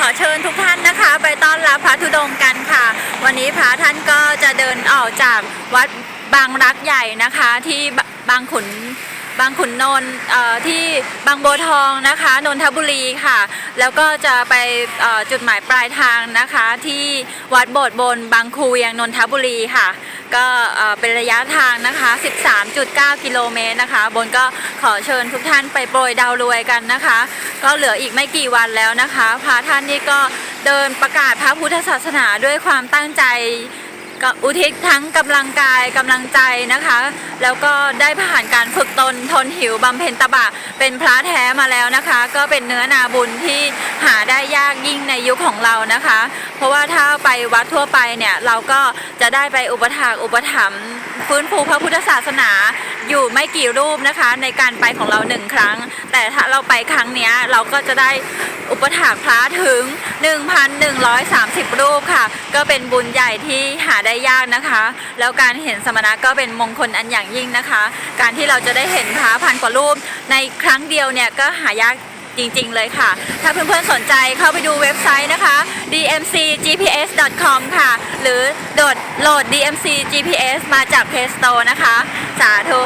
ขอเชิญทุกท่านนะคะ ไปต้อนรับพระธุดงค์กันค่ะ วันนี้พระท่านก็จะเดินออกจากวัดบางรักใหญ่นะคะที่บางขุนบางขุนนนท์ที่บางบัวทองนะคะนนทบุรีค่ะ แล้วก็จะไปจุดหมายปลายทางนะคะที่วัดโบสถ์บนบางคูเวียงนนทบุรีค่ะ ก็เอ่อเป็นระยะทางนะคะ 13.9 กิโลเมตรนะคะ บนก็ขอเชิญทุกท่านไปโปรยดาวรวยกันนะคะ ก็เหลืออีกไม่กี่วันแล้วนะคะพระท่านนี่ก็เดินประกาศพระพุทธศาสนาด้วยความตั้งใจอุทิศทั้งกำลังกายกำลังใจนะคะ แล้วก็ได้ผ่านการฝึกตนทนหิวบำเพ็ญตบะเป็นพระแท้มาแล้วนะคะ ก็เป็นเนื้อนาบุญที่หาได้ยากยิ่งในยุคของเรานะคะ เพราะว่าถ้าไปวัดทั่วไปเนี่ยเราก็จะได้ไปอุปถากอุปถัมภ์ฟื้นฟูพระพุทธศาสนา อยู่ไม่กี่รูปนะคะในการไปของเราหนึ่งครั้ง แต่ถ้าเราไปครั้งนี้เราก็จะได้อุปถากพระถึง 1,130 รูปค่ะ ก็เป็นบุญใหญ่ที่หาได้ยากนะคะ แล้วการเห็นสมณะก็เป็นมงคลอันอย่างยิ่งนะคะ การที่เราจะได้เห็นพระพันกว่ารูป ในครั้งเดียวเนี่ยก็หายากจริงๆเลยค่ะ ถ้าเพื่อนๆสนใจเข้าไปดูเว็บไซต์นะคะ dmcgps.com ค่ะ หรือโดดโหลด dmc gps มาจาก Play Store นะคะ สาธุ